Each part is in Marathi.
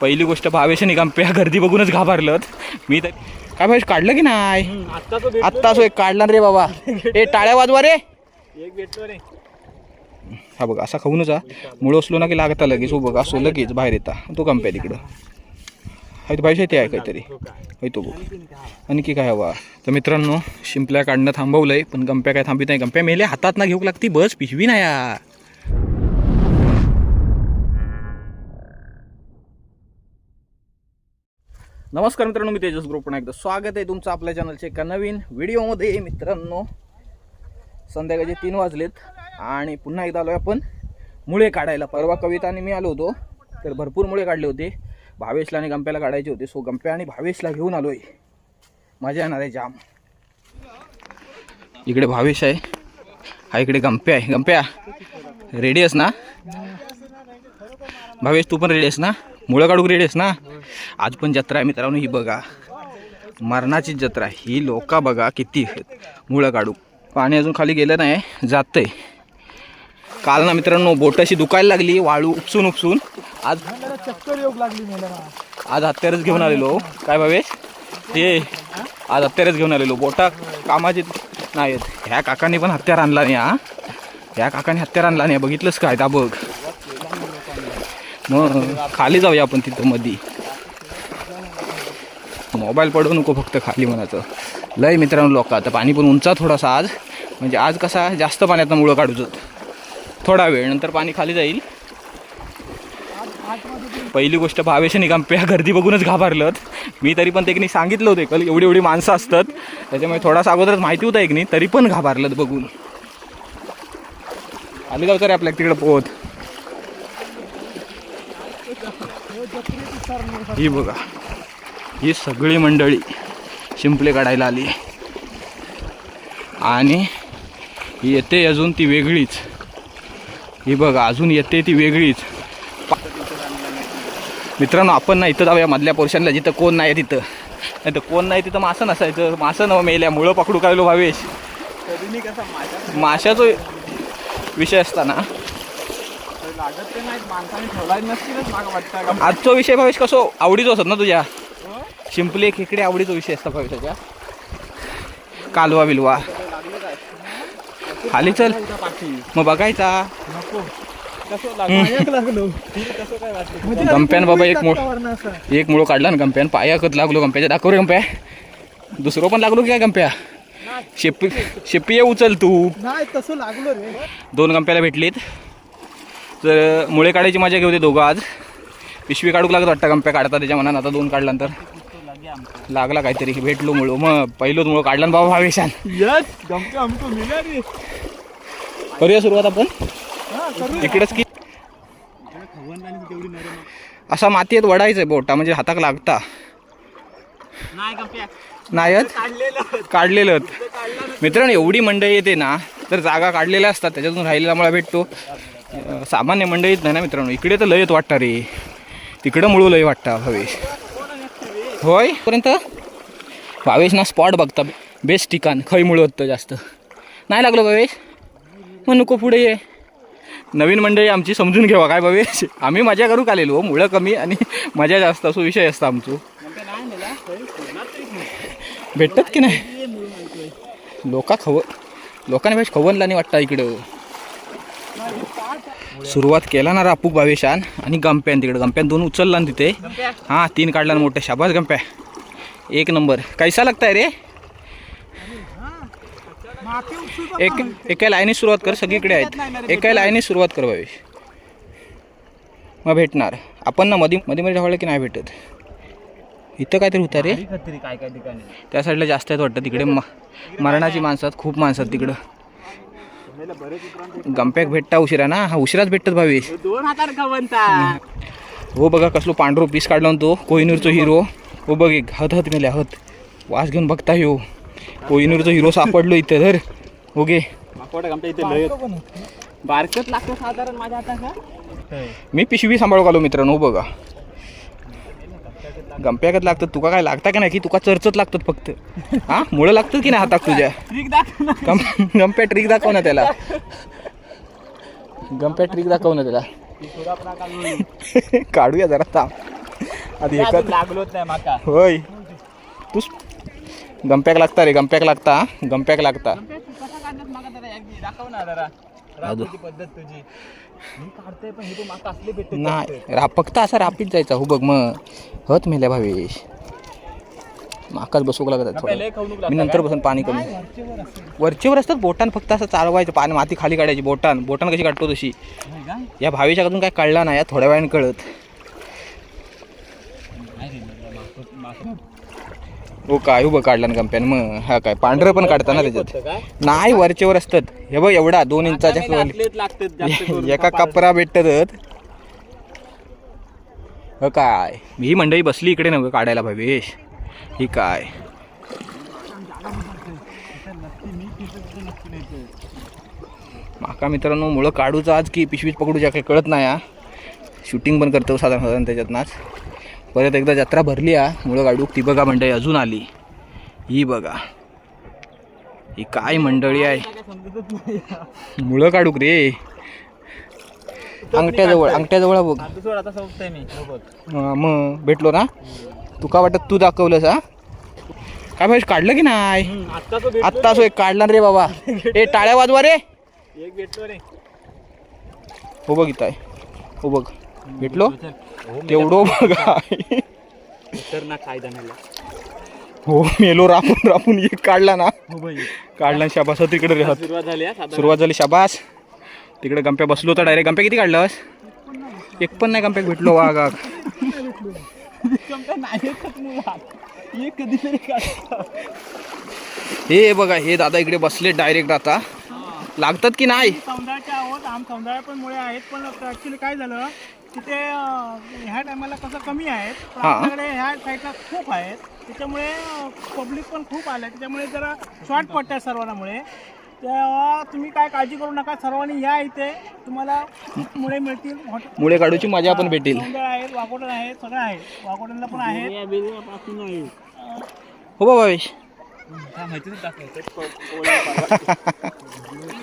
पहिली गोष्ट भावेश आणि गंप्या गर्दी बघूनच घाबरलं मी तर काय भावेश काढलं की नाही? आत्ता असो एक काढला रे बाबा. ए टाळ्या वाजवा रे. एक भेटतो रे. हा बघ असा खाऊनच हा मुळं असलो ना की लागता लगेच. हो बघ असो लगेच बाहेर येता. तो गंप्या तिकडं. हाय तो आहे ते आहे काहीतरी. होय तो बघ. आणखी काय हवा. तर मित्रांनो शिंपल्या काढणं थांबवलंय पण गंप्या काय थांबित नाही. गंप्या मेले हातात ना घेऊ लागती बस पिशवी ना या. नमस्कार मित्रांनो मी तेजस ग्रुप. पुन्हा एकदा स्वागत आहे तुमचं आपल्या चॅनलच्या एका नवीन व्हिडिओमध्ये मित्रांनो संध्याकाळचे तीन वाजलेत आणि पुन्हा एकदा आलो आपण मुळे काढायला. परवा कविता आणि मी आलो होतो तर भरपूर मुळे काढले होते. भावेशला आणि गंप्याला काढायचे होते. सो गंप्या आणि भावेशला घेऊन आलो आहे मजा येणार आहे जाम. इकडे भावेश आहे. हा इकडे गंप्या आहे. गंप्या रेडी आहेस ना? भावेश तू पण रेडी आहेस ना? मुळं काढू रेडीस आहेस ना? आज पण जत्रा आहे मित्रांनो ही बघा. मरणाची जत्रा ही लोका बघा किती मुळं काढू पाणी अजून खाली गेलं नाही जातंय. काल ना मित्रांनो बोटाशी दुखायला लागली वाळू उपसून उपसून. आज चक्कर योग लागली आज हत्यारच घेऊन आलेलो. काय भावेश ते आज हत्यारच घेऊन आलेलो. बोटा कामाचे नाही आहेत ह्या काकांनी पण हत्यार आणला नाही हा. ह्या काकाने हत्यार आणला नाही. बघितलंच काय? दा बघ. मग खाली जाऊया आपण तिथं मधी. मोबाईल पडू नको फक्त खाली म्हणायचं लय मित्रांनो लोक आता पाणी पण उंचा थोडासा आज. म्हणजे आज कसा जास्त पाण्यात मुळं काढूच. थोडा वेळ नंतर पाणी खाली जाईल. पहिली गोष्ट भावेश निघा गंप्या गर्दी बघूनच घाबरलं मी तरी पण त्यांनी सांगितलं होतं कल एवढी एवढी माणसं असतात. त्याच्यामुळे थोडासा अगोदरच माहिती होतं एकनी तरी पण घाबरलं बघून. आली जाऊ रे आपल्या तिकडं पोहत ही बघा ही सगळी मंडळी शिंपले काढायला आली आणि ही येते अजून ती वेगळीच. ही बघा अजून येते ती वेगळीच. मित्रांनो आपण ना इथं जाऊया मधल्या पोर्शनला जिथं कोण नाही आहे तिथं. नाही तर कोण नाही तिथं मासं नसायचं. मासं न मेल्या मुळं पकडू काढलो भावेश? माशाचा विषय असताना. लागत ते नाही माणसाने ठेवला नसतीलच मागं वाटतं का? आजचा विषय भावेश कसो आवडीचो असत ना तुझ्या? शिंपले खेकडे आवडीचा विषय असता भावेशाच्या. कालवा बिलवा. खाली चल. मग बघायचा. वाटतं गंप्यान बाबा एक मुळ एक मुळ काढला ना गंप्यान. पायाकत लागलो गंप्याच्या. दाखव रे गंप्या. दुसरं पण लागलो की काय गंप्या? शेपी शेपी उचल तू. नाही तसं लागलो रे. दोन गंप्याला भेटलीत. तर मुळे काढायची मजा घेऊ दे दोघं आज. पिशवी काढूक लागत वाटतं गंप्या काढता त्याच्या मनात आता दोन काढल्यानंतर. लागला काहीतरी भेटलो मुळ. मग पहिलोच मुळ काढला ना बाबा भावेशान. करूया सुरुवात आपण. हा इकडेच की असा मातीत वडायचं बोटा म्हणजे हाताक लागता. नायत काढलेलं मित्रांनो एवढी मंडळी येते ना तर जागा काढलेल्या असतात त्याच्यातून राहिलेला मला भेटतो. सामान्य मंडळीत नाही ना मित्रांनो? इकडे तर लयत वाटतं रे. तिकडं मुळू लय वाटतं भावेश होय? पर्यंत भावेश ना स्पॉट बघता बेस्ट ठिकाण खय मुळं होतं जास्त. नाही लागलो भावेश? मग नको पुढे ये. नवीन मंडळी आमची समजून घेवा काय भावेश? आम्ही मजा करू आलेलो मुळं कमी आणि मजा जास्त असो विषय असतो आमचो. भेटतात की नाही? लोका खव लोकांनी भाई खवनला नाही वाटतं इकडं. सुरुवात केला ना रापूक भावेशान आणि गंप्यान तिकडं. गंप्यान दोन उचलला ना तिथे हां तीन काढला ना मोठ्या शाबास गंप्या. एक नंबर. कैसा लागताय रे? एक एका लाईनी सुरुवात कर सगळीकडे आहेत. एका लाईनी सुरुवात कर भावेश. मग भेटणार. आपण ना मध्ये मध्ये मध्ये ढवळलं की नाही भेटत? इथं काहीतरी होतं रे. तरी काय काय ठिकाणी? त्या साईडला जास्त आहेत वाटतं. तिकडे म मरणाची माणसं आहेत खूप माणसं आहेत तिकडं. गंप्याक भेटता उशिरा ना? हा उशिराच भेटतात भावेश दोन खवनता हो बघा कसलो पांढरो पीस काढला तो कोहिनूरचो हिरो हो बघ एक हत हत मेले हत वास घेऊन बघता हो कोहिनूरचो हिरो सापडलो इथे धर हो गे. आमच्या इथे बारकत लागतो साधारण माझ्या का मी पिशवी सांभाळू आलो मित्रांनो हो बघा. गंप्याकत लागतात तुका काय लागता का नाही की तुका चर्चत लागतात फक्त? हा? मुळं लागतात की नाही हातात तुझ्या? ट्रिक दाखव ना. गम गंप्या ट्रिक दाखव ना त्याला. गंप्या ट्रिक दाखव ना त्याला. काढूया जरा थांब. आधी एकच. लागलोच नाही माका. होय. तूच गंप्याक लागता रे गंप्याक लागता? गंप्याक लागता. दाखव ना जरा. पद्धत तुझी. तू नाही फक्त असा रापीत जायचा हो बघ मग. हत मेल्या भावेश. माकाच बसवू लागत मी नंतर बसून पाणी कमी. वरचेवर असतात बोटान फक्त असं चालवायचं पाणी माती खाली काढायची बोटान. बोटान कशी काढतो तशी? या भावेच्या अजून काय कळला नाही या थोड्या वेळाने कळत. हो काय उभं काढला ना गंप्यान मग. हा काय पांढरं पण काढता ना त्याच्यात? नाही वरचेवर असतात. हे बघ एवढा दोन इंचाच्या. एका कपरा भेटतात काय? ही मंडळी बसली इकडे नव्हे काढायला भावेश ही काय? माका मित्रांनो मुळं काढूचं आज की पिशवीत पकडूच्या काही कळत नाही हा. शूटिंग पण करतो साधारण साधारण त्याच्यातनाच. परत एकदा जत्रा भरली हा. मुळं काढू ती बघा मंडळी अजून आली. ही बघा. ही काय मंडळी आहे? मुळं काढूक रे. अंगठ्याजवळ अंगठ्याजवळ बघ. आता मी हो. हा, मग भेटलो ना? तुका वाटत तू दाखवलंस हा? काय भाई काढलं की नाही? आत्ता तो भेटलो आत्ता असो एक काढला रे बाबा. ए टाळ्या वाजवा रे. एक हो बघ इथं आहे. हो बघ. भेटलो? हो, तेवढो बघा. तर ना हो मेलो रापून रापून एक काढला ना. हो काढला शाबास तिकडे रे. हात सुरुवात झाली हा, साधारण. सुरुवात झाली शाबास. तिकडे गंप्या बसलो होता डायरेक्ट गंप्या किती काढलास एक पण नाही गंप्या भेटलो वाघ काढतो. हे बघा हे दादा इकडे बसले डायरेक्ट आता. लागतात की नाही? सौंदर्याचे आहोत. आम सौंदर्य पण मुळे आहेत पण ॲक्च्युली काय झालं तिथे ह्या टायमाला कसं कमी आहेत. आपल्याकडे ह्या साईडला खूप आहेत. त्याच्यामुळे पब्लिक पण खूप आलं त्याच्यामुळे जरा शॉर्ट पडतात सर्वांमुळे तेव्हा तुम्ही काय काळजी करू नका. सर्वांनी या इथे. तुम्हाला मुळे मिळतील. हॉटेल मुळे काढूची मजा पण भेटेल सौंदर्य आहेत वाघोटन आहेत सगळं आहे. वाघोटनला पण आहेत. हो बा भावेश.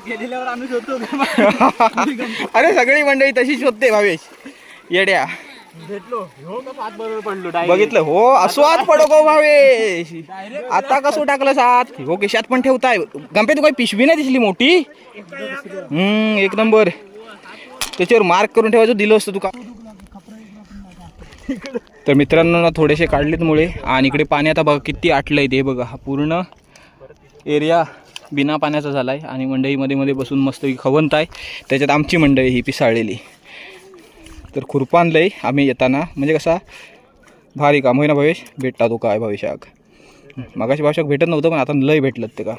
गेलेल्यावर आम्ही होतो अरे सगळी मंडळी तशी शोधते भावेश. येड्या. भेटलो. हो का पाच बरोबर पडलो direct. बघितलं हो असो आत पडो गो भावेश. आता कसं टाकलं सात? हो केशात पण ठेवताय. गंपे तू काही पिशवी नाही दिसली मोठी? हम्म एक नंबर. त्याच्यावर मार्क करून ठेवायचं दिलं असतं तुका तर मित्रांनो ना थोडेसे काढलेत मुळे. आणि इकडे पाणी आता बघा किती आटलंय ते बघा. हा पूर्ण एरिया बिना पाण्याचा झाला आहे आणि मंडईमध्ये मध्ये बसून मस्त खवंत आहे. त्याच्यात आमची मंडई ही पिसाळलेली. तर खुरपान लय आम्ही येताना म्हणजे कसा भारी काम होईना भावेश भेटता तो काय भावेशाक. मगाशी भावेशाक भेटत नव्हतं पण आता लय भेटलं ते का.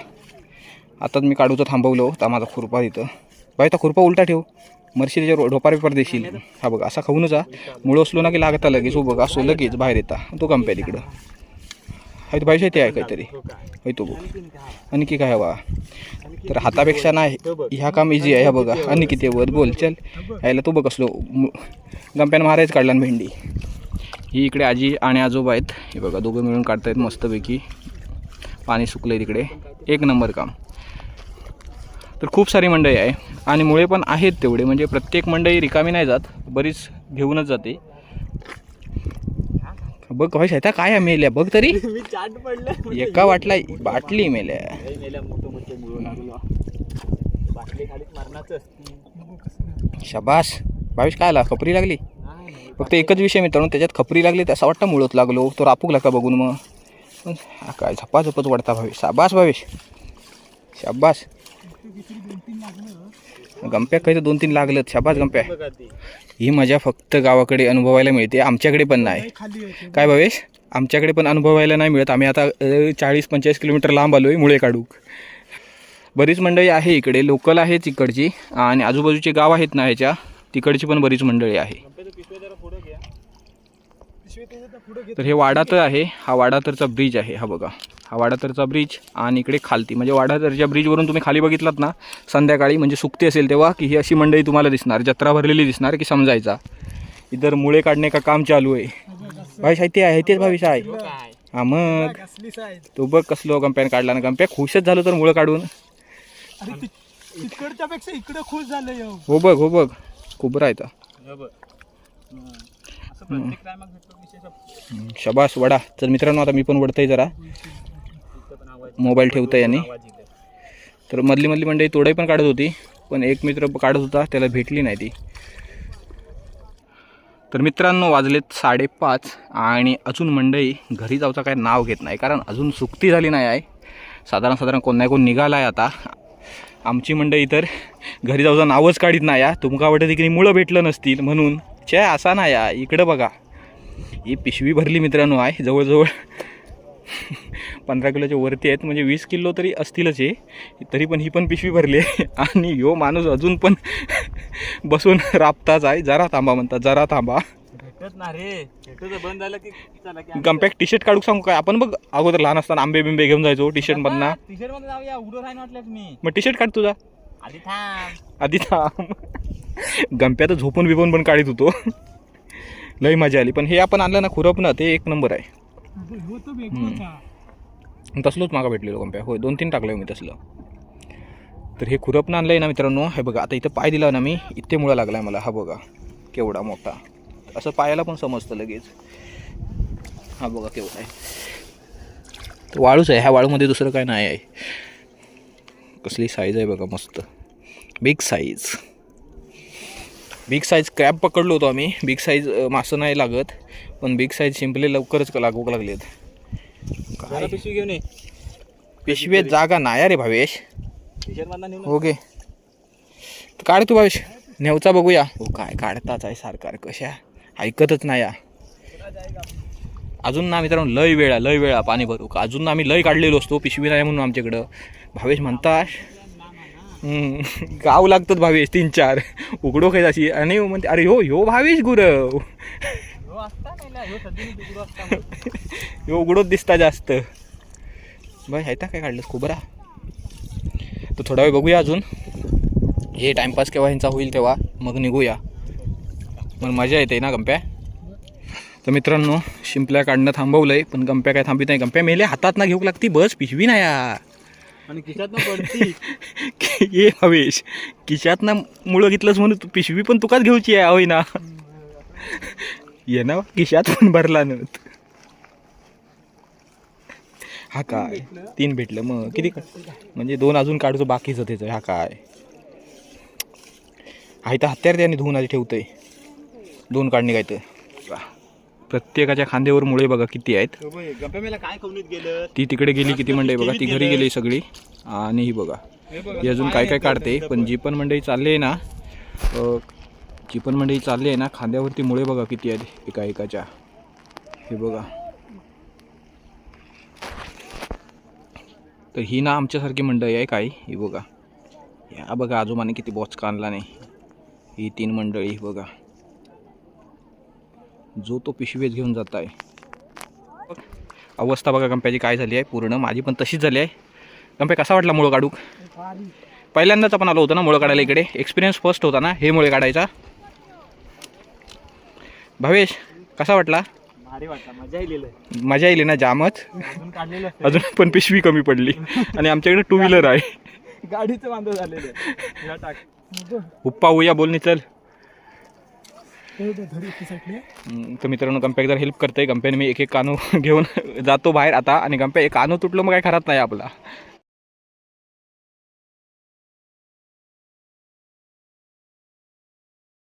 आताच मी काढूचं थांबवलो तर माझा खुरपा तिथं. भाई तर खुरपा उलटा ठेव. मरशी त्याच्यावर ढोपार पर देशील. हा बघा असा खाऊनच जा. मुळं असलो ना की लागता लगेच हो बघा असो लगेच बाहेर येता. तो कंप्या तिकडं तो भाई ते आहे काहीतरी. हाय तो बघ. आणि की काय हवा? तर हातापेक्षा नाही ह्या काम इझी आहे ह्या बघा. आणि किती वर बोल चल. यायला तो बघ असलो. गंप्यानं मारायच काढला ना भेंडी. ही इकडे आजी आणि आजोबा आहेत. हे बघा दोघं मिळून काढतायत मस्तपैकी. पाणी सुकलंय तिकडे. एक नंबर काम. तर खूप सारी मंडई आहे. आणि मुळे पण आहेत तेवढे. म्हणजे प्रत्येक मंडई रिकामी नाही जात. बरीच घेऊनच जाते. बघ भाई शेता काय मेल्या? बघ तरी. मी चाट पडलं एका वाटला बाटली मेल्या. लय मेल्या मोठं मोठं मुळं लागलो बाटली खालीच मारणारच शबास. भावेश काय आला? खपरी लागली. फक्त एकच विषय मित्रांनो त्याच्यात खपरी लागली तर असं वाटतं मुळत लागलो. तो रापूक लागला बघून मग. काय झपाझपच वाढता भावेश. शाबास भावेश. शाबास. गंप्या काही तर दोन तीन लागलं शाबास गंप्या. ही मजा फक्त गावाकडे अनुभवायला मिळते. आमच्याकडे पण नाही. काय भावेश? आमच्याकडे पण अनुभवायला नाही मिळत. आम्ही आता चाळीस पंचेचाळीस किलोमीटर लांब आलो आहे मुळे काढूक बरीच मंडळी आहे इकडे. लोकल आहेत तिकडची. आणि आजूबाजूचे गाव आहेत ना ह्याच्या तिकडची पण बरीच मंडळी आहे पिशव्या जरा पुढं घ्या तर हे वाडातर आहे हा वाडातरचा ब्रिज आहे हा बघा. हा वाडातरचा ब्रिज आणि इकडे खालती. म्हणजे वाडातरच्या ब्रिजवरून तुम्ही खाली बघितलात ना संध्याकाळी म्हणजे सुकती असेल तेव्हा की ही अशी मंडई तुम्हाला दिसणार जत्रा भरलेली दिसणार की समजायचा. इधर मुळे काढणे का काम चालू आहे. भाई साहित्य आहे तेच भावी आहे काय हा मग. तो बघ कसलो गंप्याने काढला ना गंप्या खुशच झालो तर मुळं काढून. पेक्षा इकडे खुश झालं हो बघ हो बघ. खूप राहता हे शबास वडा. तर मित्रांनो आता मी पण वडतंय जरा. मोबाईल ठेवतोय आणि तर मधली मधली मंडळी तोडाई पण काढत होती पण एक मित्र काढत होता त्याला भेटली नाही ती. तर मित्रांनो वाजलेत साडेपाच आणि अजून मंडळी घरी जाऊचा काय नाव घेत नाही कारण अजून सुक्ती झाली नाही आहे. साधारण साधारण कोण नाही कोण निघाला आहे आता. आमची मंडळी तर घरी जाऊचा नावच काढीत नाही या तुमका वाटत की मुळं भेटलं नसतील म्हणून. चे असा नाही या इकडं बघा. ही पिशवी भरली मित्रांनो आहे जवळजवळ. पंधरा किलोच्या वरती आहेत म्हणजे वीस किलो तरी असतीलच आहे तरी पण ही पण पिशवी भरली आहे. आणि ह्यो माणूस अजून पण बसून राबताच आहे. जरा थांबा म्हणतात जरा थांबा. कम्पॅक्ट टी शर्ट काढू सांगू काय? आपण बघ अगोदर लहान असताना आंबे बिंबे घेऊन जायचो टी शर्ट मधना. मग टी शर्ट काढ तुझा. आधी थांब. आधी थांब. गंप्यात झोपून बिपून पण काढीत होतो. लई मजा आली. पण हे आपण आणलं ना खुरपणं ते एक नंबर आहे. तसलोच मागा भेटलेलो कंप्या होय दोन तीन टाकलं मी तसलं. तर हे खुरपणं आणलं आहे ना मित्रांनो हे बघा आता इथं पाय दिला ना मी इथे मुळा लागला आहे मला हा बघा केवढा मोठा. असं पायाला पण समजतं लगेच. हा बघा केवढा आहे. तर वाळूच आहे ह्या वाळूमध्ये दुसरं काय नाही आहे. कसली साईज आहे बघा मस्त. Big size big size crab पकडलो होतो आम्ही. बिग साईज मासं नाही लागत पण बिग साईज शिंपले लवकरच लागू लागलेत. जरा काय पिशवी घेऊन ये. पिशवीत जागा नाही रे भावेश. नेऊन हो गे काढ तू भावेश. नेवचा बघूया. हो काय काढताच आहे सरकार कशा ऐकतच नाही या अजून ना मित्रांनो लय वेळा लय वेळा पाणी भरू का? अजून ना आम्ही लय काढलेलो असतो पिशवी नाही म्हणून आमच्याकडं. भावेश म्हणतात हम्म, गाव लागतात भावेश तीन चार. उघडो काही अशी. आणि म्हणते अरे हो ह्यो भावेश गुरव. हो ना ह्यो उघडोच दिसता जास्त. बाय हायता काय काढलं खोबरा? तर थोडा वेळ बघूया अजून. हे टाइमपास केव्हा ह्यांचा होईल तेव्हा. मग निघूया. मग मजा येते ना गंप्या? तर मित्रांनो शिंपल्या काढणं थांबवलं आहे पण गंप्या काय थांबित नाही. गंप्या मेले हातात ना घेऊ लागती बस पिशवी नाही या. आणि खिशात पडती. ये हवेश. खिशातनं मुळं घेतलंच म्हणून तू पिशवी पण तुकाच घेऊची आहे होय ना? ये ना खिशात पण भरला न हा काय? तीन भेटलं मग. किती का- म्हणजे दोन अजून काढतो बाकीचं त्याचं. हा काय? हा इथं हत्यार त्याने धुवून आधी ठेवतंय. दोन काढणे काय तर. प्रत्येकाच्या खांद्यावर मुळे बघा किती आहेत. गेलं? ती तिकडे गेली किती मंडई बघा ती घरी गेली. सगळी. आणि ही बघा. ही अजून काय काय काढते पण जी पण मंडई चालली आहे ना जी पण मंडई चालली आहे ना खांद्यावरती मुळे बघा किती आहेत एका एकाच्या हे बघा. तर ही ना आमच्यासारखी मंडई आहे काय? ही बघा. या बघा आजोबाने किती बॉच आणला नाही. ही तीन मंडळी ही बघा. जो तो पिशवीत घेऊन जात आहे. अवस्था बघा गंप्याची काय झाली आहे पूर्ण. माझी पण तशीच झाली आहे. गंप्या कसा वाटला मुळं काढूक? पहिल्यांदाच आपण आलो होतो ना मुळं काढायला इकडे. एक्सपिरियन्स फर्स्ट होता ना हे मुळे काढायचा. भावेश कसा वाटला? मजा येईल ना जामच. अजून पण पिशवी कमी पडली. आणि आमच्याकडे टू व्हीलर आहे. गाडीचं बांधव झालेलं आहे. या टाक उप्पा उया बोलणी चल. तर मित्रांनो गंप्या जर हेल्प करते गंप्याने मी एक एक कानू घेऊन जातो बाहेर आता. आणि गंप्या एक कानू तुटलो मग काय खरात नाही आपला.